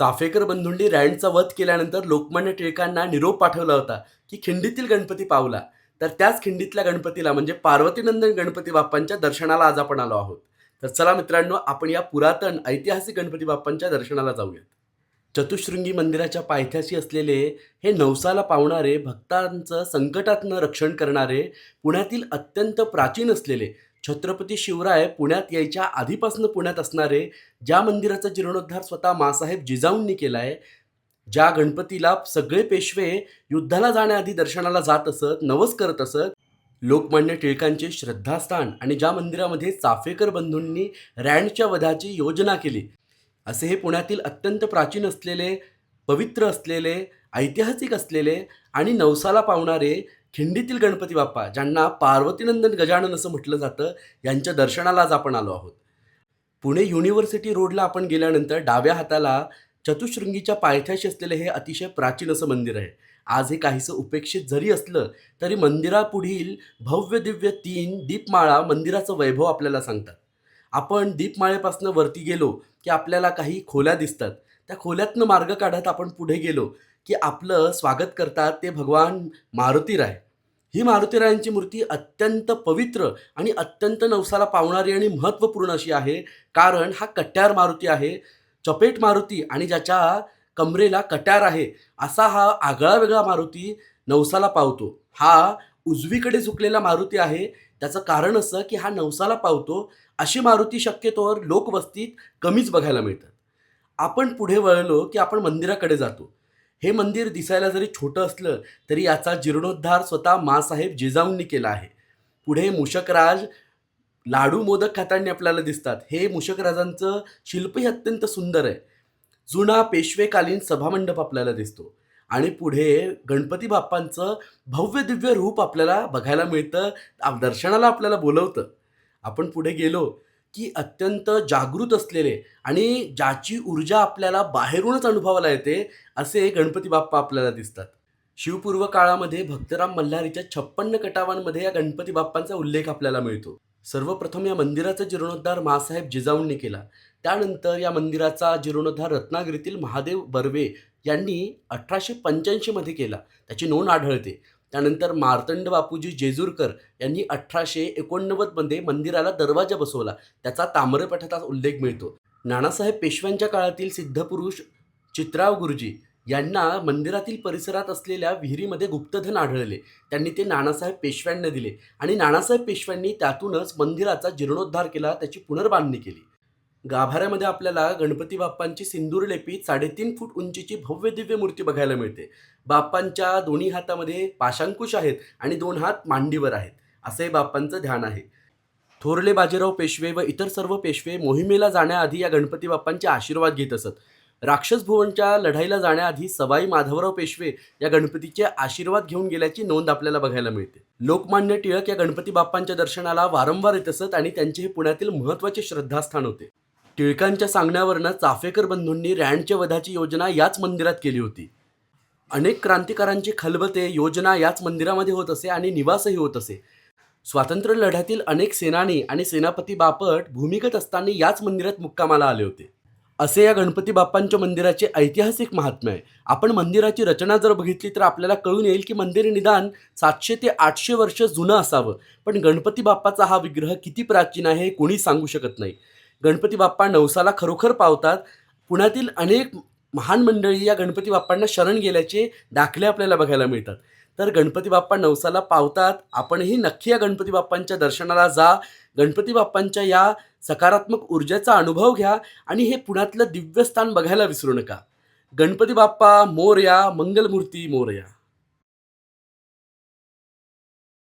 चाफेकर बंधूंनी रँडचा वध केल्यानंतर लोकमान्य टिळकांना निरोप पाठवला होता की खिंडीतील गणपती पावला तर त्याच खिंडीतल्या गणपतीला म्हणजे पार्वतीनंदन गणपती बाप्पांच्या दर्शनाला आज आपण आलो आहोत. तर चला मित्रांनो आपण या पुरातन ऐतिहासिक गणपती बाप्पांच्या दर्शनाला जाऊयात. चतुशृंगी मंदिराच्या पायथ्याशी असलेले हे नवसाला पावणारे भक्तांचं संकटातनं रक्षण करणारे पुण्यातील अत्यंत प्राचीन असलेले छत्रपती शिवराय पुण्यात यायच्या आधीपासून पुण्यात असणारे ज्या मंदिराचा जीर्णोद्धार स्वतः मासाहेब जिजाऊंनी केला आहे ज्या गणपतीला सगळे पेशवे युद्धाला जाण्याआधी दर्शनाला जात असत नवस करत असत लोकमान्य टिळकांचे श्रद्धास्थान आणि ज्या मंदिरामध्ये चाफेकर बंधूंनी रँडच्या वधाची योजना केली असे हे पुण्यातील अत्यंत प्राचीन असलेले पवित्र असलेले ऐतिहासिक असलेले आणि नवसाला पावणारे खिंडीतील गणपती बाप्पा ज्यांना पार्वतीनंदन गजानन असं म्हटलं जातं यांच्या दर्शनाला आज आपण आलो आहोत. पुणे युनिव्हर्सिटी रोडला आपण गेल्यानंतर डाव्या हाताला चतुशृंगीच्या पायथ्याशी असलेले हे अतिशय प्राचीन असं मंदिर आहे. आज हे काहीसं उपेक्षित जरी असलं तरी मंदिरापुढील भव्य दिव्य तीन दीपमाळा मंदिराचं वैभव आपल्याला सांगतात. आपण दीपमाळेपासून वरती गेलो की आपल्याला काही खोल्या दिसतात. त्या खोल्यातनं मार्ग काढत आपण पुढे गेलो की आपलं स्वागत करतात ते भगवान मारुतीराय. ही मारुतीरायांची मूर्ती अत्यंत पवित्र आणि अत्यंत नवसाला पावणारी आणि महत्त्वपूर्ण अशी आहे. कारण हा कट्यार मारुती आहे. चपेट मारुती आणि ज्याच्या कमरेला कट्यार आहे असा हा आगळा वेगळा मारुती नवसाला पावतो. हा उजवीकडे झुकलेला मारुती आहे. त्याचं कारण असं की हा नवसाला पावतो. अशी मारुती शक्यतोवर लोकवस्तीत कमीच बघायला मिळतात आपण पुढे वळलो की आपण मंदिराकडे जातो. हे मंदिर दिसायला जरी छोटं असलं तरी याचा जीर्णोद्धार स्वतः मासाहेब जिजाऊंनी केला आहे. पुढे मूषकराज लाडू मोदक खाताना आपल्याला दिसतात. हे मूषकराजांचं शिल्पही अत्यंत सुंदर आहे. जुना पेशवेकालीन सभामंडप आपल्याला दिसतो. आणि पुढे गणपती बाप्पांचं भव्य दिव्य रूप आपल्याला बघायला मिळतं दर्शनाला आपल्याला बोलवतं. आपण पुढे गेलो की अत्यंत जागृत असलेले आणि ज्याची ऊर्जा आपल्याला बाहेरूनच अनुभवायला येते असे गणपती बाप्पा आपल्याला दिसतात. शिवपूर्व काळामध्ये भक्तराम मल्हारीच्या छप्पन्न कटावांमध्ये या गणपती बाप्पांचा उल्लेख आपल्याला मिळतो. सर्वप्रथम या मंदिराचा जीर्णोद्धार मासाहेब जिजाऊंनी केला. त्यानंतर या मंदिराचा जीर्णोद्धार रत्नागिरीतील महादेव बर्वे यांनी अठराशे पंच्याऐंशीमध्ये केला. त्याची नोंद आढळते. त्यानंतर मार्तंड बापूजी जेजूरकर यांनी अठराशे एकोणनव्वदमध्ये मंदिराला दरवाजा बसवला. त्याचा ताम्रपठाचा उल्लेख मिळतो. नानासाहेब पेशव्यांच्या काळातील सिद्धपुरुष चित्राव गुरुजी यांना मंदिरातील परिसरात असलेल्या विहिरीमध्ये गुप्तधन आढळले. त्यांनी ते नानासाहेब पेशव्यांना दिले आणि नानासाहेब पेशव्यांनी त्यातूनच मंदिराचा जीर्णोद्धार केला त्याची पुनर्बांधणी केली. गाभाऱ्यामध्ये आपल्याला गणपती बाप्पांची सिंदूरलेपी साडेतीन फूट उंचीची भव्य दिव्य मूर्ती बघायला मिळते. बाप्पांच्या दोन्ही हातामध्ये पाशांकुश आहेत आणि दोन हात मांडीवर आहेत. असे बाप्पांचं ध्यान आहे. थोरले बाजीराव पेशवे व इतर सर्व पेशवे मोहिमेला जाण्याआधी या गणपती बाप्पांचे आशीर्वाद घेत असत. राक्षस भुवनच्या लढाईला जाण्याआधी सवाई माधवराव पेशवे या गणपतीचे आशीर्वाद घेऊन गेल्याची नोंद आपल्याला बघायला मिळते. लोकमान्य टिळक या गणपती बाप्पांच्या दर्शनाला वारंवार येत असत आणि त्यांचे हे पुण्यातील महत्त्वाचे श्रद्धास्थान होते. टिळकांच्या सांगण्यावरनं चाफेकर बंधूंनी रँडच्या वधाची योजना याच मंदिरात केली होती. अनेक क्रांतिकारांची खलबते योजना याच मंदिरामध्ये होत असे आणि निवासही होत असे. स्वातंत्र्य लढ्यातील अनेक सेनानी आणि सेनापती बापट भूमिगत असताना याच मंदिरात मुक्कामाला आले होते. असे या गणपती बाप्पांच्या मंदिराचे ऐतिहासिक महात्म्य आहे. आपण मंदिराची रचना जर बघितली तर आपल्याला कळून येईल की मंदिर निदान सातशे ते आठशे वर्ष जुनं असावं. पण गणपती बाप्पाचा हा विग्रह किती प्राचीन आहे हे कोणी सांगू शकत नाही. गणपती बाप्पा नवसाला खरोखर पावतात. पुण्यातील अनेक महान मंडळी या गणपती बाप्पांना शरण गेल्याचे दाखले आपल्याला बघायला मिळतात. तर गणपती बाप्पा नवसाला पावतात. आपणही नक्की या गणपती बाप्पांच्या दर्शनाला जा. गणपती बाप्पांच्या या सकारात्मक ऊर्जेचा अनुभव घ्या आणि हे पुण्यातलं दिव्यस्थान बघायला विसरू नका. गणपती बाप्पा मोरया मंगलमूर्ती मोरया.